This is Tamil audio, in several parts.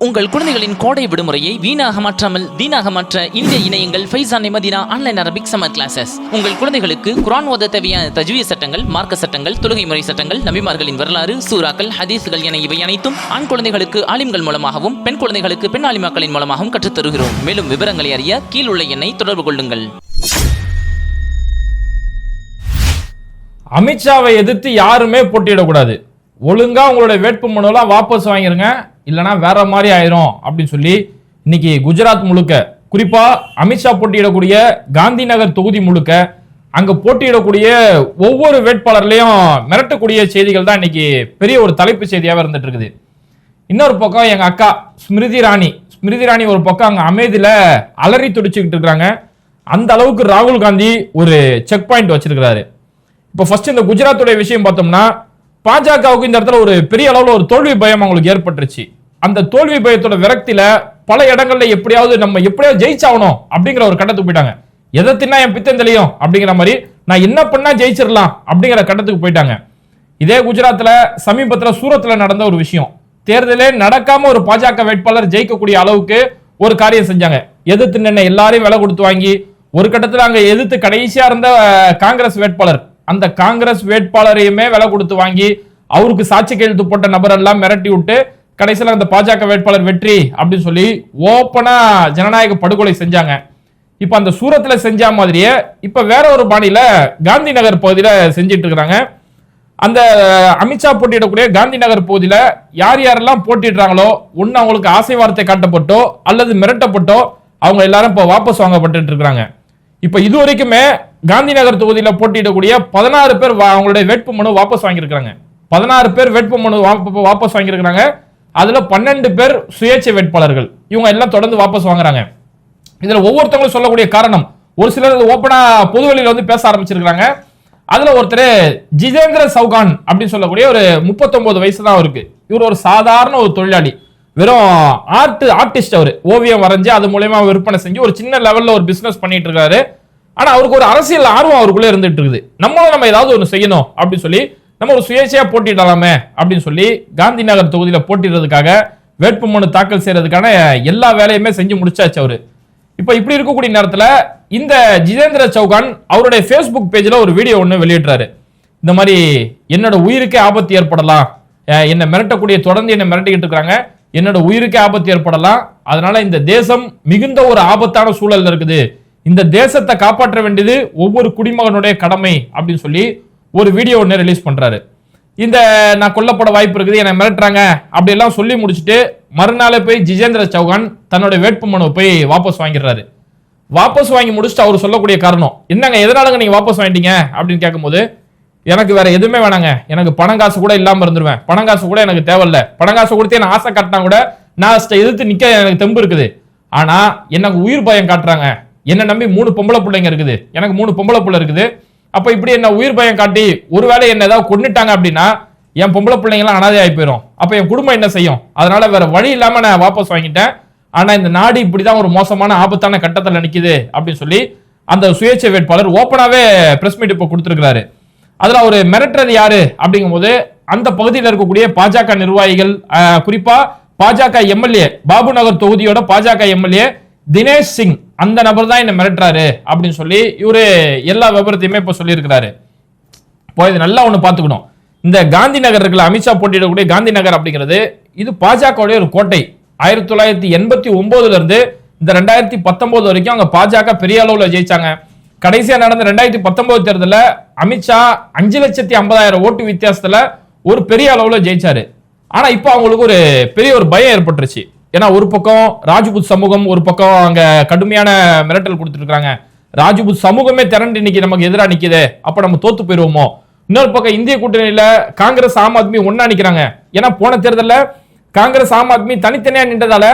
உங்கள் குழந்தைகளின் கோடை விடுமுறையை வீணாக மாற்றாமல் தீனாக மாற்ற இந்திய இணையங்கள் Faizan Madina online Arabic summer classes உங்கள் குழந்தைகளுக்கு குரான் ஓத தேவையான தஜ்வீ சட்டங்கள் மார்க்க சட்டங்கள் தொழுகை முறை சட்டங்கள் நபிமார்களின் வரலாறு சூறாக்கள் ஹதீஸ்கள் என இவை அனைத்தும் ஆண் குழந்தைகளுக்கு ஆலிம்கள் மூலமாகவும் பெண் குழந்தைகளுக்கு பெண் ஆலிமாக்களின் மூலமாகவும் கற்றுத் தருகிறோம் மேலும் விவரங்களை அறிய கீழ் உள்ள எண்ணை தொடர்பு கொள்ளுங்கள். அமித்ஷாவை எதிர்த்து யாருமே போட்டியிடக்கூடாது. ஒழுங்கா உங்களுடைய வேட்பு வாபஸ் வாங்கிருங்க. இல்லைன்னா வேற மாதிரி ஆயிரும் அப்படின்னு சொல்லி இன்னைக்கு குஜராத் முழுக்க குறிப்பா அமித்ஷா போட்டியிடக்கூடிய காந்தி நகர் தொகுதி முழுக்க அங்க போட்டியிடக்கூடிய ஒவ்வொரு வேட்பாளர்லயும் மிரட்டக்கூடிய செய்திகள் தான் இன்னைக்கு பெரிய ஒரு தலைப்பு செய்தியாக இருந்துட்டு இருக்குது. இன்னொரு பக்கம் எங்க அக்கா ஸ்மிருதி ராணி ஸ்மிருதி ராணி ஒரு பக்கம் அங்க அமைதியில அலறி துடிச்சுக்கிட்டு இருக்கிறாங்க. அந்த அளவுக்கு ராகுல் காந்தி ஒரு செக் பாயிண்ட் வச்சிருக்கிறாரு. இப்போ ஃபர்ஸ்ட் இந்த குஜராத்துடைய விஷயம் பார்த்தோம்னா பாஜகவுக்கு இந்த இடத்துல ஒரு பெரிய அளவில் ஒரு தோல்வி பயம் அவங்களுக்கு ஏற்பட்டுருச்சு. அந்த தோல்வி பயத்தோட விரக்தியில பல இடங்கள்ல எப்படியாவது நம்ம எப்படியாவது ஜெயிச்சாகணும் அப்படிங்கிற ஒரு கட்டத்துக்கு போயிட்டாங்க. எதை தின்னா என் பித்தம் தெளியும் அப்படிங்கிற மாதிரி நான் என்ன பண்ணா ஜெயிச்சிடலாம் அப்படிங்கிற கட்டத்துக்கு போயிட்டாங்க. இதே குஜராத்ல சமீபத்துல சூரத்தில் நடந்த ஒரு விஷயம். தேர்தலே நடக்காம ஒரு பாஜக வேட்பாளர் ஜெயிக்கக்கூடிய அளவுக்கு ஒரு காரியம் செஞ்சாங்க. எதிர்த்து நின்ன எல்லாரையும் விலை கொடுத்து வாங்கி ஒரு கட்டத்தில் அங்க எதிர்த்து கடைசியா இருந்த காங்கிரஸ் வேட்பாளர் அந்த காங்கிரஸ் வேட்பாளரையுமே விலை கொடுத்து வாங்கி அவருக்கு சாட்சி கையெழுத்து போட்ட நபர் எல்லாம் மிரட்டி விட்டு கடைசியில் அந்த பாஜக வேட்பாளர் வெற்றி அப்படின்னு சொல்லி ஓப்பனா ஜனநாயக படுகொலை செஞ்சாங்க. இப்ப அந்த சூரத்தில் செஞ்ச மாதிரியே இப்ப வேற ஒரு பாணியில் காந்தி நகர் பகுதியில் செஞ்சிட்டு இருக்கிறாங்க. அந்த அமித்ஷா போட்டியிடக்கூடிய காந்தி நகர் பகுதியில் யார் யாரெல்லாம் போட்டிடுறாங்களோ ஒன்று அவங்களுக்கு ஆசை வார்த்தை காட்டப்பட்டோ அல்லது மிரட்டப்பட்டோ அவங்க எல்லாரும் இப்போ வாபஸ் வாங்கப்பட்டு இருக்கிறாங்க. இப்போ இது வரைக்குமே காந்தி நகர் தொகுதியில் போட்டியிடக்கூடிய பதினாறு பேர் வா- அவங்களுடைய வேட்பு மனு வாபஸ் வாங்கியிருக்கிறாங்க. பதினாறு பேர் வேட்பு மனு வாபஸ் வாங்கியிருக்கிறாங்க. அதுல பன்னெண்டு பேர் சுயேட்சை வேட்பாளர்கள். இவங்க எல்லாம் தொடர்ந்து வாபஸ் வாங்குறாங்க. இதுல ஒவ்வொருத்தவங்களும் சொல்லக்கூடிய காரணம் ஒரு சிலர் ஓப்பனா பொதுவெளியில வந்து பேச ஆரம்பிச்சிருக்காங்க அதுல ஒருத்தர் ஜிதேந்திர சௌகான் அப்படின்னு சொல்லக்கூடிய ஒரு 39 வயசு தான் அவருக்கு. இவர் ஒரு சாதாரண ஒரு தொழிலாளி. வெறும் ஆர்ட் ஆர்டிஸ்ட் அவர். ஓவியம் வரைஞ்சு அது மூலயமா விற்பனை செஞ்சு ஒரு சின்ன லெவல்ல ஒரு பிசினஸ் பண்ணிட்டு இருக்காரு. ஆனா அவருக்கு ஒரு அரசியல் ஆர்வம் அவருக்குள்ள இருந்துட்டு இருக்குது. நம்மளும் நம்ம ஏதாவது ஒன்று செய்யணும் அப்படின்னு சொல்லி நம்ம ஒரு சுயேட்சையாக போட்டிடலாமே அப்படின்னு சொல்லி காந்தி நகர் தொகுதியில் போட்டிடுறதுக்காக வேட்புமனு தாக்கல் செய்யறதுக்கான எல்லா வேலையுமே செஞ்சு முடிச்சாச்சு அவரு. இப்போ இப்படி இருக்கக்கூடிய நேரத்தில் இந்த ஜிதேந்திர சௌகான் அவருடைய ஃபேஸ்புக் பேஜில் ஒரு வீடியோ ஒன்று வெளியிடுறாரு. இந்த மாதிரி என்னோட உயிருக்கே ஆபத்து ஏற்படலாம். என்னை மிரட்டக்கூடிய தொடர்ந்து என்னை மிரட்டிக்கிட்டு இருக்காங்க என்னோட உயிருக்கே ஆபத்து ஏற்படலாம். அதனால இந்த தேசம் மிகுந்த ஒரு ஆபத்தான சூழல்ல இருக்குது. இந்த தேசத்தை காப்பாற்ற வேண்டியது ஒவ்வொரு குடிமகனுடைய கடமை அப்படின்னு சொல்லி ஒரு வீடியோ ஒன்று ரிலீஸ் பண்ணுறாரு இந்த நான் கொல்லப்பட வாய்ப்பு இருக்குது என்னை மிரட்டுறாங்க அப்படி எல்லாம் சொல்லி முடிச்சுட்டு மறுநாளே போய் ஜிஜேந்திர சௌகான் தன்னுடைய வேட்பு மனுவை போய் வாபஸ் வாங்கிடுறாரு. வாபஸ் வாங்கி முடிச்சுட்டு அவர் சொல்லக்கூடிய காரணம் என்னங்க எதனாலங்க நீங்கள் வாபஸ் வாங்கிட்டீங்க? அப்படின்னு கேட்கும்போது எனக்கு வேற எதுவுமே வேணாங்க. எனக்கு பணம் காசு கூட இல்லாமல் இருந்துருவேன். பணம் காசு கூட எனக்கு தேவையில்ல. பணம் காசு கொடுத்து நான் ஆசை காட்டினா கூட நான் அதை எதிர்த்து நிற்க எனக்கு தெம்பு இருக்குது. ஆனால் எனக்கு உயிர் பயம் காட்டுறாங்க. என்னை நம்பி மூணு பொம்பளை பிள்ளைங்க இருக்குது. எனக்கு மூணு பொம்பளை பிள்ளை இருக்குது. அப்ப இப்படி என்ன உயிர் பயம் காட்டி ஒருவேளை என்ன ஏதாவது கொண்டுட்டாங்க அப்படின்னா என் பொம்பளை பிள்ளைங்களாம் அனாதையாகி போயிடும் அப்ப என் குடும்பம் என்ன செய்யும்? அதனால வேற வழி இல்லாம நான் வாபஸ் வாங்கிட்டேன். ஆனா இந்த நாடு இப்படிதான் ஒரு மோசமான ஆபத்தான கட்டத்தில் நிற்கிது அப்படின்னு சொல்லி அந்த சுயேட்சை வேட்பாளர் ஓப்பனாவே பிரஸ் மீட் இப்போ கொடுத்துருக்கிறாரு. அதுல அவர் மிரட்டுறது யாரு அப்படிங்கும்போது அந்த பகுதியில் இருக்கக்கூடிய பாஜக நிர்வாகிகள் குறிப்பாக குறிப்பா பாஜக எம்எல்ஏ பாபு நகர் தொகுதியோட பாஜக எம்எல்ஏ தினேஷ் சிங் அந்த நபர் தான் என்ன மிரட்டுறாரு அப்படின்னு சொல்லி இவரு எல்லா விபரத்தையுமே இப்ப சொல்லியிருக்கிறாரு. இப்போ இது நல்லா ஒன்று பார்த்துக்கணும். இந்த காந்தி நகர் இருக்குல்ல அமித்ஷா போட்டியிடக்கூடிய காந்தி நகர் அப்படிங்கிறது இது பாஜகவுடைய ஒரு கோட்டை. ஆயிரத்தி தொள்ளாயிரத்தி எண்பத்தி ஒன்பதுல இருந்து இந்த ரெண்டாயிரத்தி பத்தொன்பது வரைக்கும் அங்க பாஜக பெரிய அளவில் ஜெயிச்சாங்க. கடைசியா நடந்த ரெண்டாயிரத்தி பத்தொன்பது தேர்தலில் அமித்ஷா அஞ்சு லட்சத்தி ஐம்பதாயிரம் ஓட்டு வித்தியாசத்துல ஒரு பெரிய அளவில் ஜெயிச்சாரு. ஆனா இப்போ அவங்களுக்கு ஒரு பெரிய ஒரு பயம் ஏற்பட்டுருச்சு. ஏன்னா ஒரு பக்கம் ராஜ்புத் சமூகம் ஒரு பக்கம் அங்க கடுமையான மிரட்டல் கொடுத்துருக்காங்க ராஜ்புத் சமூகமே திரண்டு இன்னைக்கு நமக்கு எதிராக நிக்குது அப்ப நம்ம தோத்து போயிடுவோமோ இன்னொரு பக்கம் இந்திய கூட்டணியில காங்கிரஸ் ஆம் ஆத்மி ஒன்றா நிக்கிறாங்க. ஏன்னா போன தேர்தலில் காங்கிரஸ் ஆம் ஆத்மி தனித்தனியா நின்றதால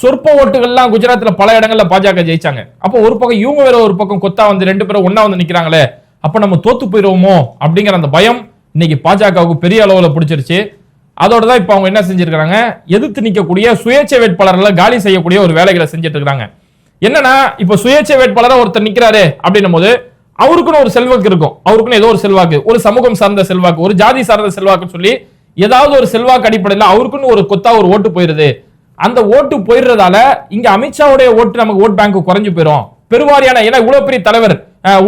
சொற்ப ஓட்டுகள்லாம் குஜராத்ல பல இடங்கள்ல பாஜக ஜெயிச்சாங்க. அப்போ ஒரு பக்கம் இவங்க வேற ஒரு பக்கம் கொத்தா வந்து ரெண்டு பேரும் ஒன்றா வந்து நிக்கிறாங்களே அப்ப நம்ம தோத்து போயிடுவோமோ அப்படிங்கிற அந்த பயம் இன்னைக்கு பாஜகவுக்கு பெரிய அளவுல பிடிச்சிருச்சு. அதோட தான் இப்போ அவங்க என்ன செஞ்சிருக்காங்க எதிர்த்து நிற்கக்கூடிய சுயேட்சை வேட்பாளர்களை காலி செய்யக்கூடிய ஒரு வேலைகளை செஞ்சுட்டு இருக்காங்க என்னன்னா இப்போ சுயேட்சை வேட்பாளராக ஒருத்தர் நிற்கிறாரு அப்படின்னும் போது அவருக்குன்னு ஒரு செல்வாக்கு இருக்கும். அவருக்குன்னு ஏதோ ஒரு செல்வாக்கு ஒரு சமூகம் சார்ந்த செல்வாக்கு ஒரு ஜாதி சார்ந்த செல்வாக்குன்னு சொல்லி ஏதாவது ஒரு செல்வாக்கு அடிப்படையில் அவருக்குன்னு ஒரு கொத்தா ஒரு ஓட்டு போயிருது. அந்த ஓட்டு போயிடுறதால இங்க அமித்ஷாவுடைய ஓட்டு நமக்கு ஓட் பேங்க் குறைஞ்சு போயிடும் பெருவாரியான ஏன்னா இவ்வளவு பெரிய தலைவர்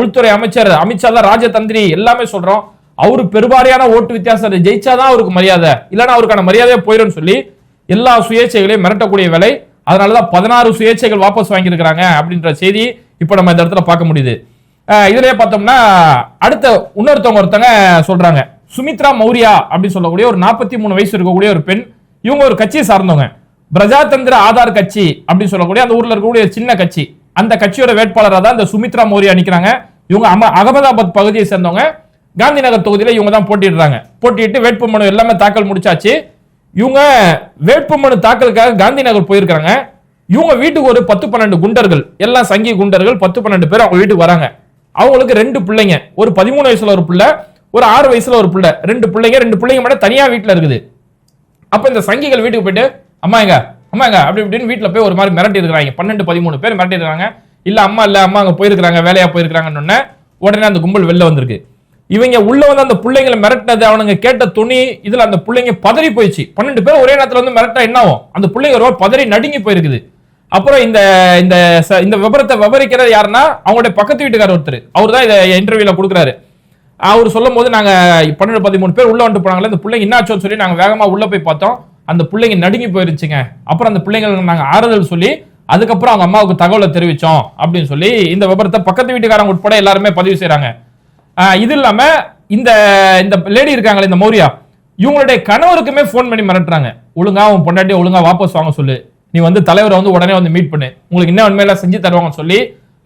உள்துறை அமைச்சர் அமித்ஷா தான் ராஜதந்திரி எல்லாமே சொல்றோம். அவரு பெருவாரியான ஓட்டு வித்தியாசம் ஜெயிச்சாதான் அவருக்கு மரியாதை. இல்லைன்னா அவருக்கான மரியாதையே போயிடும்னு சொல்லி எல்லா சுயேட்சைகளையும் மிரட்டக்கூடிய வேலை. அதனாலதான் பதினாறு சுயேட்சைகள் வாபஸ் வாங்கியிருக்கிறாங்க அப்படின்ற செய்தி இப்போ நம்ம இந்த இடத்துல பார்க்க முடியுது. இதுலயே பார்த்தோம்னா அடுத்த இன்னொருத்தவங்க ஒருத்தவங்க சொல்றாங்க. சுமித்ரா மௌரியா அப்படின்னு சொல்லக்கூடிய ஒரு நாற்பத்தி மூணு வயசு இருக்கக்கூடிய ஒரு பெண். இவங்க ஒரு கட்சியை சார்ந்தவங்க. பிரஜாதந்திர ஆதார் கட்சி அப்படின்னு சொல்லக்கூடிய அந்த ஊர்ல இருக்கக்கூடிய ஒரு சின்ன கட்சி. அந்த கட்சியோட வேட்பாளராக தான் இந்த சுமித்ரா மௌரியா நிற்கிறாங்க இவங்க அம- அகமதாபாத் பகுதியை சேர்ந்தவங்க. காந்தி நகர் தொகுதியில் இவங்க தான் போட்டிடுறாங்க போட்டியிட்டு வேட்புமனு எல்லாமே தாக்கல் முடிச்சாச்சு. இவங்க வேட்புமனு தாக்கலுக்காக காந்தி நகர் போயிருக்காங்க. இவங்க வீட்டுக்கு ஒரு பத்து பன்னெண்டு குண்டர்கள் எல்லாம் சங்கி குண்டர்கள் பத்து பன்னெண்டு பேர் அவங்க வீட்டுக்கு வராங்க. அவங்களுக்கு ரெண்டு பிள்ளைங்க ஒரு பதிமூணு வயசுல ஒரு பிள்ளை ஒரு ஆறு வயசுல ஒரு பிள்ளை. ரெண்டு பிள்ளைங்க ரெண்டு பிள்ளைங்க மட்டும் தனியா வீட்டுல இருக்குது. அப்ப இந்த சங்கிகள் வீட்டுக்கு போயிட்டு அம்மா எங்க அம்மா எங்க அப்படி இப்படின்னு வீட்டுல போய் ஒரு மாதிரி மிரட்டி இருக்கிறாங்க. பன்னெண்டு பதிமூணு பேர் மிரட்டி இருக்காங்க இல்ல அம்மா இல்ல அம்மா அங்க போயிருக்காங்க வேலையா போயிருக்காங்கன்னு உடனே உடனே அந்த கும்பல் வெளில வந்திருக்கு. இவங்க உள்ள வந்து அந்த பிள்ளைங்களை மிரட்டினது அவனுங்க கேட்ட துணி இதுல அந்த பிள்ளைங்க பதறி போயிடுச்சு. பன்னெண்டு பேர் ஒரே நேரத்தில் வந்து மிரட்டா என்ன ஆகும்? அந்த பிள்ளைங்க ஒரு பதறி நடுங்கி போயிருக்குது. அப்புறம் இந்த இந்த ச- இந்த விபரத்தை விவரிக்கிறது யாருன்னா அவங்களுடைய பக்கத்து வீட்டுக்காரர் ஒருத்தர். அவர் தான் இதை இன்டர்வியூல கொடுக்குறாரு. அவர் சொல்லும் போது நாங்க பன்னெண்டு பதிமூணு பேர் உள்ள வந்துட்டு போனாங்களே இந்த பிள்ளைங்க என்னாச்சோன்னு சொல்லி நாங்க வேகமா உள்ள போய் பார்த்தோம். அந்த பிள்ளைங்க நடுங்கி போயிருச்சுங்க. அப்புறம் அந்த பிள்ளைங்களுக்கு நாங்க ஆறுதல் சொல்லி அதுக்கப்புறம் அவங்க அம்மாவுக்கு தகவலை தெரிவிச்சோம் அப்படின்னு சொல்லி இந்த விபரத்தை பக்கத்து வீட்டுக்காரங்க உட்பட எல்லாருமே பதிவு செய்யறாங்க இது இல்லாம இந்த இந்த லேடி இருக்காங்களே இந்த மௌரியா இவங்களுடைய கணவருக்குமே ஃபோன் பண்ணி மிரட்டுறாங்க. ஒழுங்கா உன் பொண்டாட்டி ஒழுங்கா வாபஸ் வாங்க சொல்லு. நீ வந்து தலைவரை வந்து உடனே வந்து மீட் பண்ணு. உங்களுக்கு என்ன உண்மையில செஞ்சு தருவாங்க சொல்லி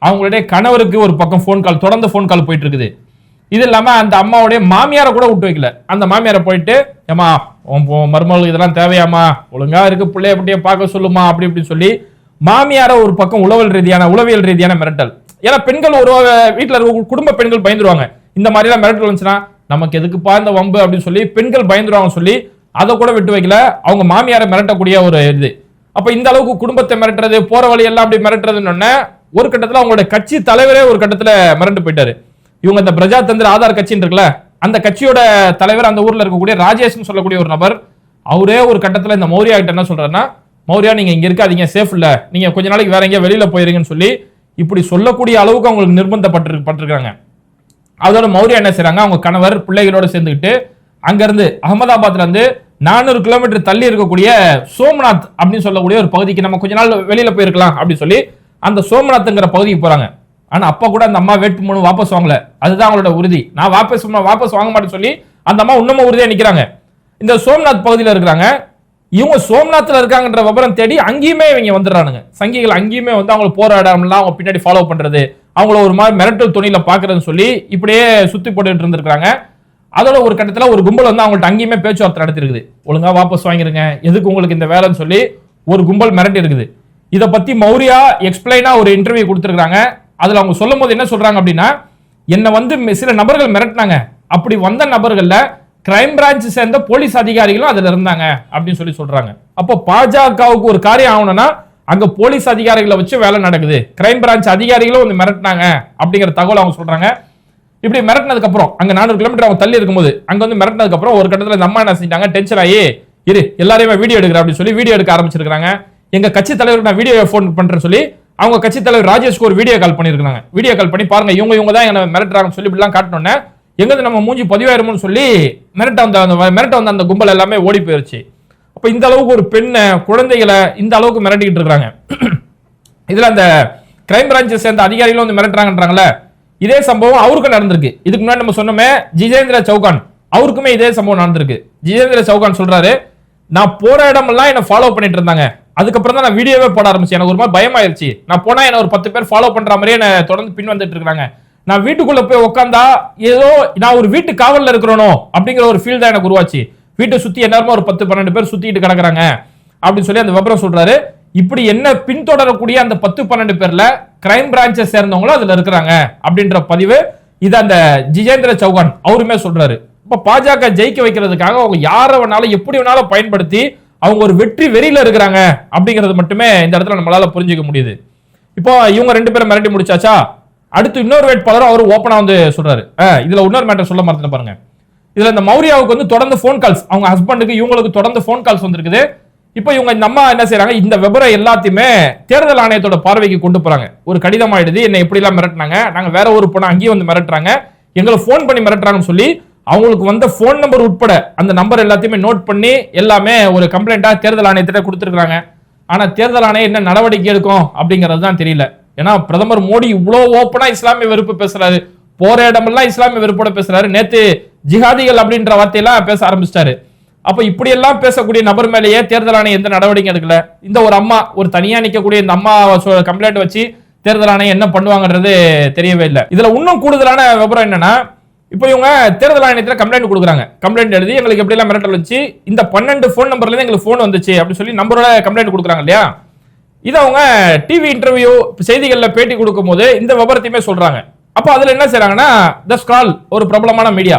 அவங்களுடைய கணவருக்கு ஒரு பக்கம் ஃபோன் கால் தொடர்ந்து ஃபோன் கால் போயிட்டு இருக்குது. இது இல்லாம அந்த அம்மாவுடைய மாமியாரை கூட விட்டு வைக்கல. அந்த மாமியாரை போயிட்டு ஏமா உன் மருமகளுக்கு இதெல்லாம் தேவையாமா ஒழுங்கா இருக்கு பிள்ளைய அப்படியே பார்க்க சொல்லுமா அப்படி இப்படின்னு சொல்லி மாமியார ஒரு பக்கம் உளவல் ரீதியான உளவியல் ரீதியான மிரட்டல். ஏன்னா பெண்கள் ஒரு வீட்டில் இருக்க குடும்ப பெண்கள் பயந்துருவாங்க. இந்த மாதிரிலாம் மிரட்டல் வந்துச்சுன்னா நமக்கு எதுக்குப்பா இந்த வம்பு அப்படின்னு சொல்லி பெண்கள் பயந்துருவாங்கன்னு சொல்லி அதை கூட விட்டு வைக்கல. அவங்க மாமியாரை மிரட்டக்கூடிய ஒரு இது. அப்ப இந்த அளவுக்கு குடும்பத்தை மிரட்டுறது போற வழி எல்லாம் அப்படி மிரட்டுறதுன்னு ஒரு கட்டத்தில் அவங்களுடைய கட்சி தலைவரே ஒரு கட்டத்தில் மிரண்டு போயிட்டாரு. இவங்க இந்த பிரஜாதந்திர ஆதார் கட்சின்னு இருக்குல்ல அந்த கட்சியோட தலைவர் அந்த ஊர்ல இருக்கக்கூடிய ராஜேஷ்னு சொல்லக்கூடிய ஒரு நபர் அவரே ஒரு கட்டத்தில் இந்த மௌரியா கிட்ட என்ன சொல்றாருன்னா மௌரியா நீங்க இங்க இருக்காதீங்க சேஃப் இல்ல. நீங்க கொஞ்ச நாளைக்கு வேற எங்கேயா வெளியில போயிருங்கன்னு சொல்லி இப்படி சொல்லக்கூடிய அளவுக்கு அவங்களுக்கு நிர்பந்தப்பட்டு பட்டிருக்காங்க அதோட மௌரியா என்ன செய்றாங்க? அவங்க கணவர் பிள்ளைகளோட சேர்ந்துக்கிட்டு அங்கேருந்து அகமதாபாத்ல இருந்து நானூறு கிலோமீட்டர் தள்ளி இருக்கக்கூடிய சோம்நாத் அப்படின்னு சொல்லக்கூடிய ஒரு பகுதிக்கு நம்ம கொஞ்ச நாள் வெளியில போயிருக்கலாம் அப்படின்னு சொல்லி அந்த சோம்நாத்ங்கிற பகுதிக்கு போறாங்க. ஆனா அப்ப கூட அந்த அம்மா வேட்புமனு வாபஸ் வாங்கல. அதுதான் அவங்களோட உறுதி. நான் வாபஸ் வாபஸ் வாங்க மாட்டேன்னு சொல்லி அந்த அம்மா இன்னமும் உறுதியா நிக்கிறாங்க. இந்த சோம்நாத் பகுதியில் இருக்கிறாங்க. இவங்க சோம்நாத்தில் இருக்காங்கன்ற விவரம் தேடி அங்கேயுமே இவங்க வந்துடுறானுங்க. சங்கிகள் அங்கேயுமே வந்து அவங்களை போராடாமலாம் அவங்க பின்னாடி ஃபாலோ பண்றது. அவங்கள ஒரு மாதிரி மிரட்டல் துணியில் பார்க்குறேன்னு சொல்லி இப்படியே சுற்றி போட்டுட்டு இருந்திருக்காங்க அதோட ஒரு கட்டத்தில் ஒரு கும்பல் வந்து அவங்கள்ட்ட அங்கேயுமே பேச்சுவார்த்தை நடத்திருக்குது. ஒழுங்காக வாபஸ் வாங்கிருங்க. எதுக்கு உங்களுக்கு இந்த வேலைன்னு சொல்லி ஒரு கும்பல் மிரட்டி இருக்குது. இதை பற்றி மௌரியா எக்ஸ்பிளைனாக ஒரு இன்டர்வியூ கொடுத்துருக்காங்க அதில் அவங்க சொல்லும் போது என்ன சொல்கிறாங்க அப்படின்னா என்னை வந்து சில நபர்கள் மிரட்டினாங்க. அப்படி வந்த நபர்களில் கிரைம் பிரான்ச் சேர்ந்த போலீஸ் அதிகாரிகளும் அதில் இருந்தாங்க. அப்படின்னு சொல்லி சொல்கிறாங்க அப்போ பாஜகவுக்கு ஒரு காரியம் ஆகணும்னா அங்க போலீஸ் அதிகாரிகளை வச்சு வேலை நடக்குது. கிரைம் பிரான்ச் அதிகாரிகளும் வந்து மிரட்டினாங்க அப்படிங்கிற தகவல் அவங்க சொல்றாங்க. இப்படி மிரட்டினதுக்கு அப்புறம் அங்க நானூறு கிலோமீட்டர் அவங்க தள்ளி இருக்கும்போது அங்க வந்து மிரட்டினதுக்கு அப்புறம் ஒரு கட்டத்துல இந்த அம்மா என்ன செஞ்சாங்க டென்ஷன் ஆகி இரு எல்லாரையுமே வீடியோ எடுக்கிற அப்படின்னு சொல்லி வீடியோ எடுக்க ஆரம்பிச்சிருக்காங்க எங்க கட்சி தலைவருக்கு நான் வீடியோ ஃபோன் பண்றேன்னு சொல்லி அவங்க கட்சி தலைவர் ராஜேஷ்க்கு ஒரு வீடியோ கால் பண்ணிருக்காங்க வீடியோ கால் பண்ணி பாருங்க இவங்க இவங்க தான் என்ன மிரட்டுறாங்கன்னு சொல்லி இப்படிலாம் காட்டினோன்னே எங்க நம்ம மூஞ்சி பதிவாயிருமோன்னு சொல்லி மிரட்ட வந்த அந்த மிரட்ட வந்த அந்த கும்பல் எல்லாமே ஓடி போயிருச்சு. அப்போ இந்த அளவுக்கு ஒரு பெண்ணை குழந்தைகளை இந்த அளவுக்கு மிரட்டிக்கிட்டு இருக்கிறாங்க. இதில் அந்த கிரைம் பிரான்ச்சை சேர்ந்த அதிகாரிகளும் வந்து மிரட்டுறாங்கன்றாங்கல்ல இதே சம்பவம் அவருக்கும் நடந்திருக்கு. இதுக்கு முன்னாடி நம்ம சொன்னோமே ஜிதேந்திர சௌகான். அவருக்குமே இதே சம்பவம் நடந்திருக்கு. ஜிதேந்திர சௌகான் சொல்றாரு நான் போற இடமெல்லாம் என்ன ஃபாலோ பண்ணிட்டு இருந்தாங்க. அதுக்கப்புறம் தான் நான் வீடியோவே போட ஆரம்பிச்சேன். எனக்கு ஒரு மாதிரி பயமாயிருச்சு. நான் போனா என்ன ஒரு பத்து பேர் ஃபாலோ பண்ற மாதிரியே என்ன தொடர்ந்து பின் வந்துட்டு இருக்காங்க நான் வீட்டுக்குள்ள போய் உட்காந்தா ஏதோ நான் ஒரு வீட்டு காவலில் இருக்கிறனோ அப்படிங்கிற ஒரு ஃபீல் தான் எனக்கு உருவாச்சு. வீட்டை சுத்தி எல்லாருமே ஒரு பத்து பன்னெண்டு பேர் சுத்திட்டு கிடக்குறாங்க. அப்படின்னு சொல்லி அந்த விபரம் சொல்றாரு. இப்படி என்ன பின்தொடரக்கூடிய அந்த பத்து பன்னெண்டு பேர்ல கிரைம் பிரான்ச்சை சேர்ந்தவங்களும் அதுல இருக்கிறாங்க அப்படின்ற பதிவு இது அந்த ஜிஜேந்திர சௌகான் அவருமே சொல்றாரு. இப்ப பாஜக ஜெயிக்க வைக்கிறதுக்காக அவங்க யாரை வேணாலும் எப்படி வேணாலும் பயன்படுத்தி அவங்க ஒரு வெற்றி வெறியில இருக்கிறாங்க அப்படிங்கிறது மட்டுமே இந்த இடத்துல நம்மளால புரிஞ்சுக்க முடியுது. இப்போ இவங்க ரெண்டு பேரும் மிரட்டி முடிச்சாச்சா? அடுத்து இன்னொரு வேட்பாளரும் அவர் ஓப்பனா வந்து சொல்றாரு. அஹ், இதுல இன்னொரு மேட்டர் சொல்ல மறந்துட்டு பாருங்க. இதுல இந்த மௌரியாவுக்கு வந்து தொடர்ந்து ஃபோன் கால்ஸ் அவங்க ஹஸ்பண்டுக்கு இவங்களுக்கு தொடர்ந்து ஃபோன் கால்ஸ் வந்திருக்குது. இப்போ இவங்க இந்த அம்மா என்ன செய்யறாங்க இந்த விபரம் எல்லாத்தையுமே தேர்தல் ஆணையத்தோட பார்வைக்கு கொண்டு போறாங்க. ஒரு கடிதம் ஆயிடுது என்னை எப்படி எல்லாம் மிரட்டினாங்க. நாங்க வேற ஊர் போனா அங்கேயும் வந்து மிரட்டுறாங்க. எங்களை ஃபோன் பண்ணி மிரட்டுறாங்கன்னு சொல்லி அவங்களுக்கு வந்த ஃபோன் நம்பர் உட்பட அந்த நம்பர் எல்லாத்தையுமே நோட் பண்ணி எல்லாமே ஒரு கம்ப்ளைண்டா தேர்தல் ஆணையத்திட்ட கொடுத்துருக்காங்க ஆனா தேர்தல் ஆணையம் என்ன நடவடிக்கை எடுக்கும் அப்படிங்கிறது தான் தெரியல. ஏன்னா பிரதமர் மோடி இவ்வளோ ஓப்பனா இஸ்லாமிய வெறுப்பு பேசுறாரு. போற இடமெல்லாம் இஸ்லாமிய வெறுப்போட பேசுறாரு. நேத்து ஜிஹாதிகள் அப்படின்ற வார்த்தையெல்லாம் பேச ஆரம்பிச்சிட்டாரு. அப்ப இப்படி எல்லாம் பேசக்கூடிய நபர் மேலேயே தேர்தல் ஆணையம் எந்த நடவடிக்கை எடுக்கல. இந்த ஒரு அம்மா ஒரு தனியா நிக்கக்கூடிய இந்த அம்மா கம்ப்ளைண்ட் வச்சு தேர்தல் ஆணையம் என்ன பண்ணுவாங்கன்றது தெரியவே இல்லை. இதுல இன்னும் கூடுதலான விவரம் என்னன்னா இப்போ இவங்க தேர்தல் ஆணையத்தில் கம்ப்ளைண்ட் கொடுக்குறாங்க. கம்ப்ளைண்ட் எழுதி எங்களுக்கு எப்படி எல்லாம் மிரட்டல் வச்சு இந்த பன்னெண்டு ஃபோன் நம்பர்ல இருந்து எங்களுக்கு ஃபோன் வந்துச்சு அப்படின்னு சொல்லி நம்பரோட கம்ப்ளைண்ட் கொடுக்குறாங்க இல்லையா? இது அவங்க டிவி இன்டர்வியூ செய்திகளில் பேட்டி கொடுக்கும்போது இந்த விவரத்தையுமே சொல்றாங்க. அப்போ அதில் என்ன செய்கிறாங்கன்னா த ஸ்கால் ஒரு பிரபலமான மீடியா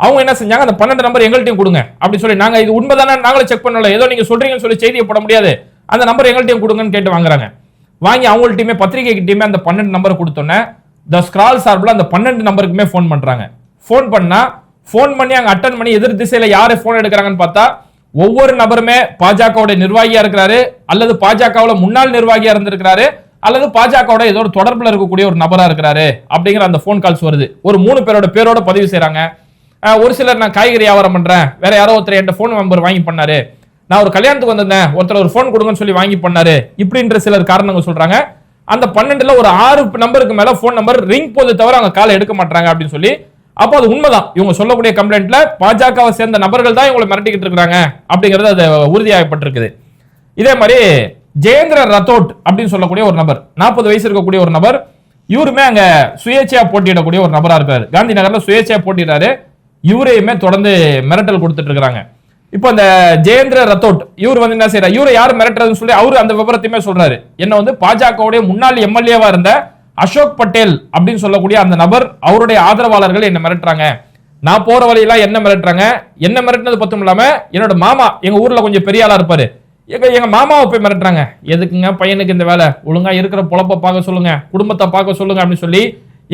அவங்க என்ன செஞ்சாங்க அந்த பன்னெண்டு நம்பர் எங்கள்கிட்டயும் கொடுங்க. அப்படி சொல்லி நாங்கள் இது உண்மைதானே நாங்களும் செக் பண்ணல ஏதோ நீங்கள் சொல்கிறீங்கன்னு சொல்லி செய்தியை போட முடியாது. அந்த நம்பர் எங்கள்கிட்டயும் கொடுங்கன்னு கேட்டு வாங்குறாங்க. வாங்கி அவங்கள்ட்டையுமே பத்திரிகைகிட்டயுமே அந்த பன்னெண்டு நம்பர் கொடுத்தோன்னே த ஸ்க்ரால் சார்பில் அந்த பன்னெண்டு நம்பருக்குமே ஃபோன் பண்ணுறாங்க ஃபோன் பண்ணால் ஃபோன் பண்ணி அங்கே அட்டன் பண்ணி எதிர் திசையில் யார் ஃபோன் எடுக்கிறாங்கன்னு பார்த்தா ஒவ்வொரு நபருமே பாஜகவுடைய நிர்வாகியாக இருக்கிறாரு அல்லது பாஜகவில் முன்னாள் நிர்வாகியாக இருந்திருக்கிறாரு அல்லது பாஜகவோட ஏதோ ஒரு தொடர்பில் இருக்கக்கூடிய ஒரு நபராக இருக்கிறாரு அப்படிங்கிற அந்த ஃபோன் கால்ஸ் வருது. ஒரு மூணு பேரோட பேரோட பதிவு செய்கிறாங்க ஒரு சிலர் நான் காய்கறி வியாபாரம் பண்ணுறேன் வேற யாரோ ஒருத்தர் என்கிட்ட ஃபோன் நம்பர் வாங்கி பண்ணாரு. நான் ஒரு கல்யாணத்துக்கு வந்திருந்தேன். ஒருத்தர் ஒரு ஃபோன் கொடுங்கன்னு சொல்லி வாங்கி பண்ணாரு. இப்படின்ற சிலர் காரணங்கள் சொல்றாங்க. அந்த பன்னெண்டுல ஒரு ஆறு நம்பருக்கு மேல ஃபோன் நம்பர் ரிங் போது தவிர அவங்க காலை எடுக்க மாட்டாங்க அப்படின்னு சொல்லி அப்போ அது உண்மைதான். இவங்க சொல்லக்கூடிய கம்ப்ளைண்ட்ல பாஜகவை சேர்ந்த நபர்கள் தான் இவங்களை மிரட்டிக்கிட்டு இருக்காங்க அப்படிங்கிறது அது உறுதியாகப்பட்டிருக்குது. இதே மாதிரி ஜெயேந்திர ரத்தோட் அப்படின்னு சொல்லக்கூடிய ஒரு நபர். நாற்பது வயசு இருக்கக்கூடிய ஒரு நபர். இவருமே அங்க சுயேட்சையா போட்டியிடக்கூடிய ஒரு நபரா இருக்காரு. காந்தி நகர்ல சுயேட்சையா போட்டிடுறாரு இவரையுமே தொடர்ந்து மிரட்டல் கொடுத்துட்டு இருக்கிறாங்க இப்போ அந்த ஜெயேந்திர ரத்தோட் இவர் வந்து என்ன செய்யறாரு இவரை யார் மிரட்டுறதுன்னு சொல்லி அவரு அந்த விவரத்தையுமே சொல்றாரு. என்ன வந்து பாஜகவுடைய முன்னாள் எம்எல்ஏவா இருந்த அசோக் பட்டேல் அப்படின்னு சொல்லக்கூடிய அந்த நபர் அவருடைய ஆதரவாளர்கள் என்ன மிரட்டுறாங்க. நான் போற வழியெல்லாம் என்ன மிரட்டுறாங்க? என்ன மிரட்டினது பத்தும் இல்லாம என்னோட மாமா எங்க ஊர்ல கொஞ்சம் பெரிய ஆளா இருப்பாரு. எங்க எங்க மாமாவை போய் மிரட்டுறாங்க. எதுக்குங்க பையனுக்கு இந்த வேலை? ஒழுங்கா இருக்கிற பொழப்ப பார்க்க சொல்லுங்க குடும்பத்தை பார்க்க சொல்லுங்க அப்படின்னு சொல்லி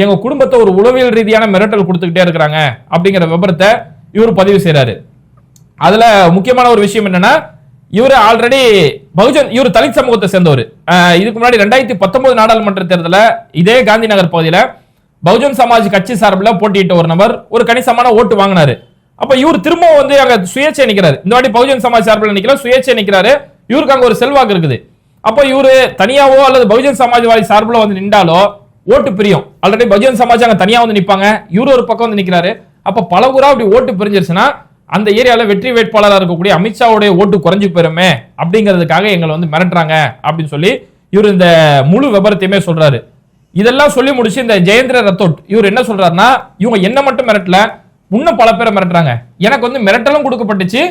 எங்க குடும்பத்தை ஒரு உளவியல் ரீதியான மிரட்டல் கொடுத்துக்கிட்டே இருக்கிறாங்க அப்படிங்கிற விபரத்தை இவர் பதிவு செய்யறாரு அதுல முக்கியமான ஒரு விஷயம் என்னன்னா இவர் ஆல்ரெடி பகுஜன் இவர் தலித் சமூகத்தை சேர்ந்தவர். இதுக்கு முன்னாடி ரெண்டாயிரத்தி பத்தொன்பது நாடாளுமன்ற தேர்தலில் இதே காந்தி நகர் பகுதியில் பகுஜன் சமாஜ் கட்சி சார்பில் போட்டியிட்ட ஒரு நபர் ஒரு கணிசமான ஓட்டு வாங்கினாரு. அப்ப இவர் திரும்ப வந்து அங்க சுயேட்சை நிக்கிறாரு. இந்த வாட்டி பகுஜன் சமாஜ் சார்பில் நிக்கல சுயேட்சை நிக்கிறாரு. இவருக்கு அங்க ஒரு செல்வாக்கு இருக்குது. அப்போ இவரு தனியாவோ அல்லது பகுஜன் சமாஜ்வாதி சார்பில் வந்து நின்றாலோ ஓட்டு பிரியும். ஆல்ரெடி பகுஜன் சமாஜ் அங்க தனியா வந்து நிப்பாங்க. இவரு ஒரு பக்கம் வந்து நிக்கிறாரு. அப்ப பல ஊரா அப்படி ஓட்டு பிரிஞ்சிருச்சுன்னா அந்த ஏரியால வெற்றி வேட்பாளராக இருக்கக்கூடிய அமித்ஷாவுடைய ஓட்டு குறைஞ்சு போயிருமே அப்படிங்கிறதுக்காக எங்களை வந்து மிரட்டுறாங்க அப்படின்னு சொல்லி இவர் இந்த முழு விபரத்தையுமே சொல்றாரு. இதெல்லாம் சொல்லி முடிச்சு இந்த ஜெயேந்திர ரத்தோட் இவர் என்ன சொல்றாருன்னா இவங்க என்ன மட்டும் மிரட்டல இன்னும் பல பேரை மிரட்டுறாங்க. எனக்கு வந்து மிரட்டலும் கொடுக்கப்பட்டுச்சு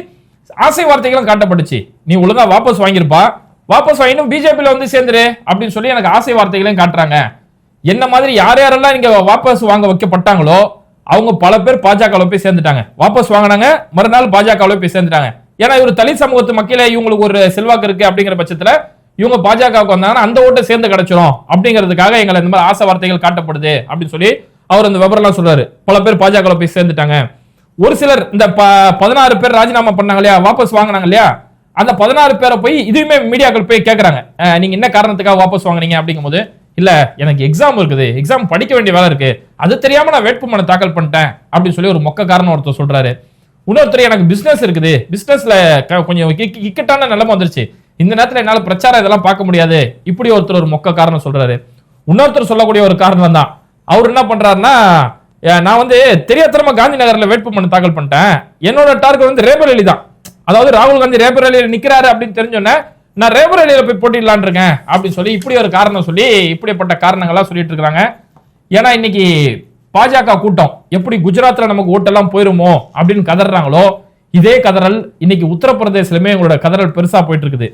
ஆசை வார்த்தைகளும் காட்டப்பட்டுச்சு. நீ ஒழுங்கா வாபஸ் வாங்கியிருப்பா வாபஸ் வாங்கினும் பிஜேபியில் வந்து சேர்ந்துரு அப்படின்னு சொல்லி எனக்கு ஆசை வார்த்தைகளையும் காட்டுறாங்க. என்ன மாதிரி யார் யாரெல்லாம் இங்கே வாபஸ் வாங்க வைக்கப்பட்டாங்களோ அவங்க பல பேர் பாஜகவில் போய் சேர்ந்துட்டாங்க. வாபஸ் வாங்கினாங்க மறுநாள் பாஜகவில் போய் சேர்ந்துட்டாங்க. ஏன்னா இவர் தலித் சமூகத்து மக்களே இவங்களுக்கு ஒரு செல்வாக்கு இருக்கு அப்படிங்கிற பட்சத்தில் இவங்க பாஜகவுக்கு வந்தாங்கன்னா அந்த ஓட்டை சேர்ந்து கிடைச்சிரும் அப்படிங்கிறதுக்காக எங்களை இந்த மாதிரி ஆசை வார்த்தைகள் காட்டப்படுது அப்படின்னு சொல்லி அவர் அந்த விவரம்லாம் சொல்றாரு. பல பேர் பாஜக போய் சேர்ந்துட்டாங்க. ஒரு சிலர் இந்த ப- பதினாறு பேர் ராஜினாமா பண்ணாங்க இல்லையா? வாபஸ் வாங்கினாங்க இல்லையா? அந்த பதினாறு பேரை போய் இதுவுமே மீடியாக்கள் போய் கேட்கறாங்க நீங்க என்ன காரணத்துக்காக வாபஸ் வாங்குனீங்க அப்படிங்கும்போது இல்ல எனக்கு எக்ஸாம் இருக்குது. எக்ஸாம் படிக்க வேண்டிய வேலை இருக்கு. அது தெரியாம நான் வேட்புமனு தாக்கல் பண்ணிட்டேன். அப்படின்னு சொல்லி ஒரு மொக்க காரணம் ஒருத்தர் சொல்றாரு. இன்னொருத்தர் எனக்கு பிசினஸ் இருக்குது. பிசினஸ்ல கொஞ்சம் இக்கட்டான நிலைமை வந்துருச்சு. இந்த நேரத்தில் என்னால் பிரச்சாரம் இதெல்லாம் பார்க்க முடியாது. இப்படி ஒருத்தர் ஒரு மொக்க காரணம் சொல்றாரு. இன்னொருத்தர் சொல்லக்கூடிய ஒரு காரணம் தான் அவர் என்ன பண்றாருன்னா நான் வந்து தெரியாத்தனமா காந்தி நகர்ல வேட்புமனு தாக்கல் பண்ணிட்டேன். என்னோட டார்கெட் வந்து ரேபரேலி தான் அதாவது ராகுல் காந்தி ரேபரேலியில் நிக்கிறாரு அப்படின்னு தெரிஞ்சோன்னே நான் ரேபரேலியில போய் போட்டிடலான் இருக்கேன் அப்படின்னு சொல்லி இப்படி ஒரு காரணம் சொல்லி இப்படிப்பட்ட காரணங்கள்லாம் சொல்லிட்டு இருக்காங்க. ஏன்னா இன்னைக்கு பாஜக கூட்டம் எப்படி குஜராத்ல நமக்கு ஓட்டெல்லாம் போயிருமோ அப்படின்னு கதறாங்களோ இதே கதறல் இன்னைக்கு உத்தரப்பிரதேசலுமே எங்களோட கதறல் பெருசா போயிட்டு இருக்குது.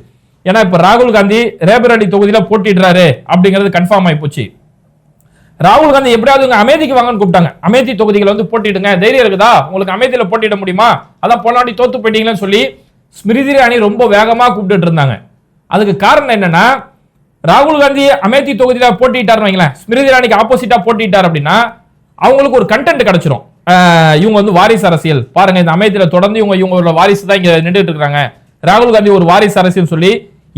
ஏன்னா இப்ப ராகுல் காந்தி ரேபரேலி தொகுதியில போட்டிடுறாரு அப்படிங்கிறது கன்ஃபார்ம் ஆகி போச்சு. ராகுல் காந்தி எப்படியாவது இங்க அமேதிக்கு வாங்கன்னு கூப்பிட்டாங்க. அமேதி தொகுதிகளை வந்து போட்டிடுங்க. தைரியம் இருக்குதா? உங்களுக்கு அமேதியில போட்டிட முடியுமா? அதான் போனாடி தோத்து போயிட்டீங்களேன்னு சொல்லி ஸ்மிருதி ராணி ரொம்ப வேகமா கூப்பிட்டு இருந்தாங்க. அதுக்கு காரணம் என்னன்னா ராகுல் காந்தி அமேதி தொகுதியில போட்டிட்டாருன்னு வைங்களேன். ஸ்மிருதி ராணிக்கு ஆப்போசிட்டா போட்டிட்டார் அப்படின்னா அவங்களுக்கு ஒரு கண்டென்ட் கிடைச்சிரும். இவங்க வந்து வாரிசு அரசியல். பாருங்க இந்த அமைதியில் தொடர்ந்து இவங்க இவங்களோட வாரிசு தான் இங்க நின்றுட்டு இருக்காங்க. ராகுல் காந்தி ஒரு வாரிசு அரசியல் சொல்லி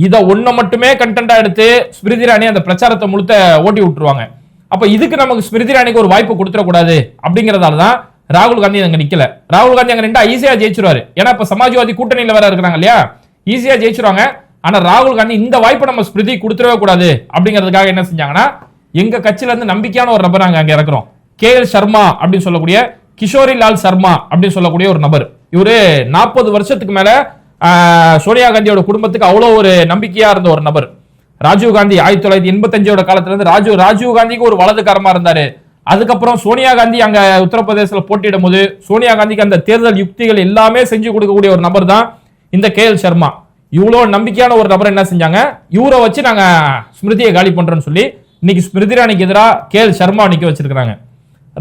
இதை ஒண்ண மட்டுமே கண்டென்ட்டா எடுத்து ஸ்மிருதி ராணி அந்த பிரச்சாரத்தை முழுத்த ஓட்டி விட்டுருவாங்க. அப்ப இதுக்கு நமக்கு ஸ்மிருதி இரானிக்கு ஒரு வாய்ப்பு கொடுத்துடக்கூடாது அப்படிங்கறதால தான் ராகுல் காந்தி அங்க நிக்கல. ராகுல் காந்தி அங்க நின்றா ஈஸியா ஜெயிச்சிருவாரு. ஏன்னா இப்ப சமாஜ்வாதி கூட்டணியில வேற இருக்கிறாங்க இல்லையா? ஈஸியா ஜெயிச்சிருவாங்க. ஆனா ராகுல் காந்தி இந்த வாய்ப்பை நம்ம ஸ்மிருதி கொடுத்துடவே கூடாது அப்படிங்கிறதுக்காக என்ன செஞ்சாங்கன்னா எங்க கட்சியில இருந்து நம்பிக்கையான ஒரு நபர் நாங்கள் அங்க இறக்குறோம். கே எல் சர்மா அப்படின்னு சொல்லக்கூடிய கிஷோரி லால் சர்மா அப்படின்னு சொல்லக்கூடிய ஒரு நபர். இவரு நாற்பது வருஷத்துக்கு மேல சோனியா காந்தியோட குடும்பத்துக்கு அவ்வளவு ஒரு நம்பிக்கையா இருந்த ஒரு நபர். ராஜீவ் காந்தி ஆயிரத்தி தொள்ளாயிரத்தி எண்பத்தஞ்சோட காலத்துல இருந்து ராஜீவ் ராஜீவ்காந்திக்கு ஒரு வலதுக்காரமா இருந்தாரு. அதுக்கப்புறம் சோனியா காந்தி அங்க உத்தரப்பிரதேசல போட்டியிடும் போது சோனியா காந்திக்கு அந்த தேர்தல் யுக்திகள் எல்லாமே செஞ்சு கொடுக்கக்கூடிய ஒரு நபர் தான் இந்த கே எல் சர்மா. இவ்வளோ நம்பிக்கையான ஒரு நபர் என்ன செஞ்சாங்க? இவரை வச்சு நாங்க ஸ்மிருதியை காலி பண்றோம்னு சொல்லி இன்னைக்கு ஸ்மிருதி ராணிக்கு எதிராக கே எல் சர்மா நிக்க வச்சிருக்கிறாங்க.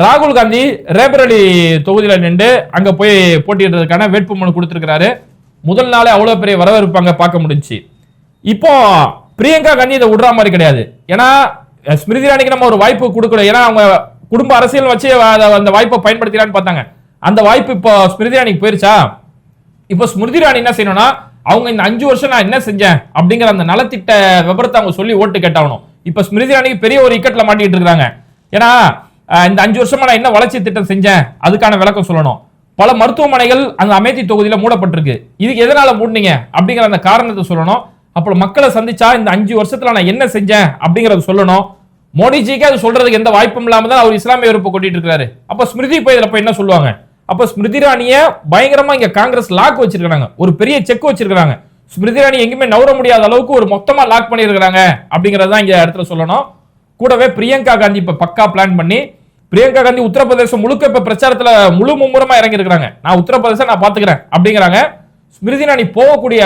ராகுல் காந்தி ரேபரலி தொகுதியில் நின்று அங்க போய் போட்டியிடுறதுக்கான வேட்புமனு கொடுத்துருக்கிறாரு. முதல் நாளே அவ்வளோ பெரிய வரவேற்பு அங்கே பார்க்க முடிஞ்சுச்சு. இப்போ பிரியங்கா காந்தி இதை விடுற மாதிரி கிடையாது. ஏன்னா ஸ்மிருதி ராணிக்கு நம்ம ஒரு வாய்ப்பு கொடுக்கல ஏன்னா அவங்க குடும்ப அரசியல் வச்சு அந்த வாய்ப்பை பயன்படுத்திடலான்னு பார்த்தாங்க. அந்த வாய்ப்பு இப்போ ஸ்மிருதி ராணிக்கு போயிருச்சா? இப்போ ஸ்மிருதி ராணி என்ன செய்யணும்னா அவங்க இந்த அஞ்சு வருஷம் நான் என்ன செஞ்சேன் அப்படிங்கிற அந்த நலத்திட்ட விபரத்தை அவங்க சொல்லி ஓட்டு கேட்டாகணும். இப்போ ஸ்மிருதி ராணிக்கு பெரிய ஒரு இக்கட்டில் மாட்டிட்டு இருக்காங்க ஏன்னா இந்த அஞ்சு வருஷமா நான் என்ன வளர்ச்சி திட்டம் செஞ்சேன்? அதுக்கான விளக்கம் சொல்லணும். பல மருத்துவமனைகள் அந்த அமேதி தொகுதியில் மூடப்பட்டிருக்கு. இதுக்கு எதனால மூடினீங்க? அப்படிங்கிற அந்த காரணத்தை சொல்லணும். அப்புறம் மக்களை சந்திச்சா இந்த அஞ்சு வருஷத்துல நான் என்ன செஞ்சேன் அப்படிங்கறத சொல்லணும். மோடிஜிக்கு அது சொல்றதுக்கு எந்த வாய்ப்பும் இல்லாம தான் அவர் இஸ்லாமிய விருப்பம் கொட்டிட்டு இருக்காரு. அப்ப ஸ்மிருதி போய் இதுல என்ன சொல்லுவாங்க? அப்ப ஸ்மிருதி ராணிய பயங்கரமா இங்க காங்கிரஸ் லாக் வச்சிருக்காங்க ஒரு பெரிய செக் வச்சிருக்காங்க ஸ்மிருதி ராணி எங்கேயுமே நவர முடியாத அளவுக்கு ஒரு மொத்தமா லாக் பண்ணியிருக்கிறாங்க அப்படிங்கறத இங்க இடத்துல சொல்லணும். கூடவே பிரியங்கா காந்தி இப்ப பக்கா பிளான் பண்ணி பிரியங்கா காந்தி உத்தரப்பிரதேசம் முழுக்க இப்ப பிரச்சாரத்துல முழு மும்முரமா இறங்கி நான் உத்தரப்பிரதேசம் நான் பாத்துக்கிறேன் அப்படிங்கிறாங்க. ஸ்மிருதி இரானி போகக்கூடிய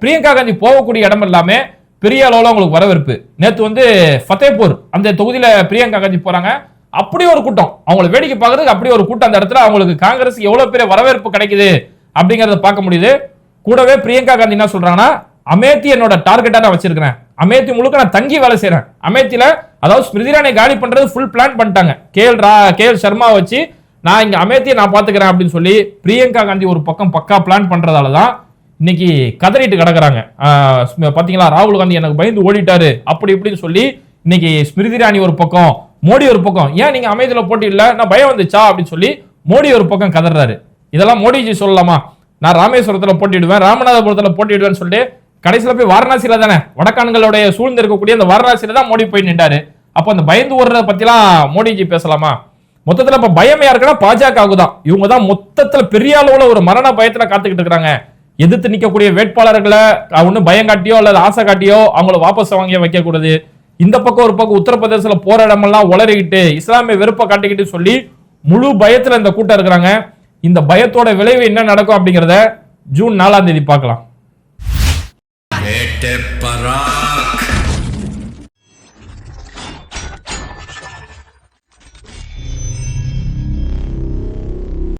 பிரியங்கா காந்தி போகக்கூடிய இடம் எல்லாமே பெரிய அளவில் உங்களுக்கு வரவேற்பு. நேற்று வந்து ஃபத்தேபூர் அந்த தொகுதியில் பிரியங்கா காந்தி போகிறாங்க அப்படி ஒரு கூட்டம். அவங்களை வேடிக்கை பார்க்கறதுக்கு அப்படி ஒரு கூட்டம் அந்த இடத்துல அவங்களுக்கு காங்கிரஸ் எவ்வளோ பெரிய வரவேற்பு கிடைக்குது அப்படிங்கிறத பார்க்க முடியுது. கூடவே பிரியங்கா காந்தி என்ன சொல்கிறாங்கன்னா அமேத்தி என்னோட டார்கெட்டாக நான் வச்சிருக்கிறேன். அமேத்தி முழுக்க நான் தங்கி வேலை செய்கிறேன் அமேத்தியில் அதாவது ஸ்மிருதி காலி பண்ணுறது ஃபுல் பிளான் பண்ணிட்டாங்க. கே எல் ரா கேஎல் சர்மா வச்சு நான் இங்கே அமேத்தியை நான் பார்த்துக்கிறேன் அப்படின்னு சொல்லி பிரியங்கா காந்தி ஒரு பக்கம் பக்கா பிளான் பண்ணுறதால தான் இன்னைக்கு கதறிட்டு கிடக்குறாங்க. பார்த்தீங்களா ராகுல் காந்தி எனக்கு பயந்து ஓடிட்டாரு. அப்படி இப்படின்னு சொல்லி இன்னைக்கு ஸ்மிருதி ராணி ஒரு பக்கம் மோடி ஒரு பக்கம் ஏன் நீங்கள் அமைதியில் போட்டி இல்லை? நான் பயம் வந்துச்சா? அப்படின்னு சொல்லி மோடி ஒரு பக்கம் கதறாரு. இதெல்லாம் மோடிஜி சொல்லலாமா? நான் ராமேஸ்வரத்தில் போட்டிடுவேன் ராமநாதபுரத்தில் போட்டிடுவேன்னு சொல்லிட்டு கடைசியில் போய் வாரணாசியில் தானே வடக்கான்களுடைய சூழ்ந்து இருக்கக்கூடிய அந்த வாரணாசியில் தான் மோடி போய் நின்றாரு. அப்போ அந்த பயந்து ஓடுறத பற்றிலாம் மோடிஜி பேசலாமா? மொத்தத்துல இப்ப பயம் யாருக்குன்னா பாஜக தான் இவங்க தான் மொத்தத்துல பெரிய அளவுல ஒரு மரண பயத்துல காத்துக்கிட்டு இருக்காங்க. எதிர்த்து நிக்கக்கூடிய வேட்பாளர்களை ஒண்ணு பயம் காட்டியோ அல்லது ஆசை காட்டியோ அவங்கள வாபஸ் வாங்கி வைக்கக்கூடாது. இந்த பக்கம் ஒரு பக்கம் உத்தரப்பிரதேசல போற இடமெல்லாம் உளறிக்கிட்டு இஸ்லாமிய வெறுப்பை காட்டிக்கிட்டு சொல்லி முழு பயத்துல இந்த கூட்டம் இருக்கிறாங்க. இந்த பயத்தோட விளைவு என்ன நடக்கும் அப்படிங்கறத ஜூன் நாலாம் தேதி பார்க்கலாம்.